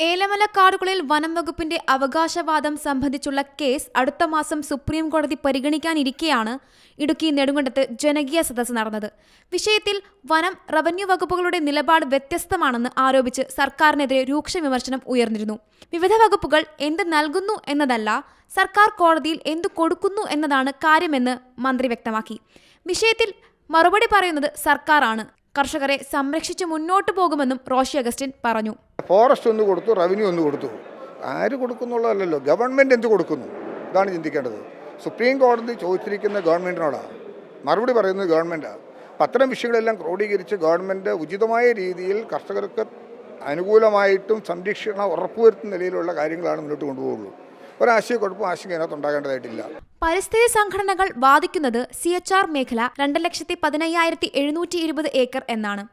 ഏലമല കാടുകളിൽ വനം വകുപ്പിന്റെ അവകാശവാദം സംബന്ധിച്ചുള്ള കേസ് അടുത്ത മാസം സുപ്രീം കോടതി പരിഗണിക്കാനിരിക്കെയാണ് ഇടുക്കി നെടുങ്കണ്ടത്ത് ജനകീയ സദസ് നടന്നത്. വിഷയത്തിൽ വനം റവന്യൂ വകുപ്പുകളുടെ നിലപാട് വ്യത്യസ്തമാണെന്ന് ആരോപിച്ച് സർക്കാരിനെതിരെ രൂക്ഷ വിമർശനം ഉയർന്നിരുന്നു. വിവിധ വകുപ്പുകൾ എന്ത് നൽകുന്നു എന്നതല്ല സർക്കാർ കോടതിയിൽ എന്ത് കൊടുക്കുന്നു എന്നതാണ് കാര്യമെന്ന് മന്ത്രി വ്യക്തമാക്കി. വിഷയത്തിൽ മറുപടി പറയുന്നത് സർക്കാരാണ്. കർഷകരെ സംരക്ഷിച്ച് മുന്നോട്ട് പോകുമെന്നും റോഷി അഗസ്റ്റിൻ പറഞ്ഞു. ഫോറസ്റ്റ് ഒന്ന് കൊടുത്തു റവന്യൂ ഒന്ന് കൊടുത്തു. ആര് കൊടുക്കുന്നുള്ളതല്ലോ ഗവൺമെന്റ് എന്ത് കൊടുക്കുന്നു? ഇതാണ് ചിന്തിക്കേണ്ടത്. സുപ്രീം കോടതി ചോദിച്ചിരിക്കുന്ന ഗവൺമെന്റിനോടാണ് മറുപടി പറയുന്നത് ഗവൺമെന്റാണ് അപ്പം അത്തരം വിഷയങ്ങളെല്ലാം ക്രോഡീകരിച്ച് ഗവൺമെന്റ് ഉചിതമായ രീതിയിൽ കർഷകർക്ക് അനുകൂലമായിട്ടും സംരക്ഷണം ഉറപ്പുവരുത്തുന്ന നിലയിലുള്ള കാര്യങ്ങളാണ് മുന്നോട്ട് കൊണ്ടുപോകുള്ളൂ. ഒരാശയക്കുഴപ്പം ആശങ്ക അതിനകത്ത് ഉണ്ടാകേണ്ടതായിട്ടില്ല. പരിസ്ഥിതി സംഘടനകൾ വാദിക്കുന്നത് സി എച്ച് ആർ മേഖല രണ്ട് ലക്ഷത്തി പതിനയ്യായിരത്തി എഴുന്നൂറ്റി ഇരുപത് ഏക്കർ എന്നാണ്.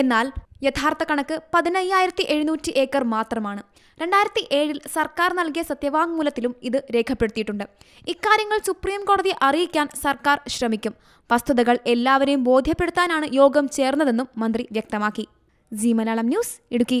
എന്നാൽ യഥാർത്ഥ കണക്ക് പതിനയ്യായിരത്തി എഴുന്നൂറ്റി ഏക്കർ മാത്രമാണ്. രണ്ടായിരത്തി ഏഴിൽ സർക്കാർ നൽകിയ സത്യവാങ്മൂലത്തിലും ഇത് രേഖപ്പെടുത്തിയിട്ടുണ്ട്. ഇക്കാര്യങ്ങൾ സുപ്രീം കോടതി അറിയിക്കാൻ സർക്കാർ ശ്രമിക്കും. വസ്തുതകൾ എല്ലാവരെയും ബോധ്യപ്പെടുത്താനാണ് യോഗം ചേർന്നതെന്നും മന്ത്രി വ്യക്തമാക്കി. Zee Malayalam News Idukki.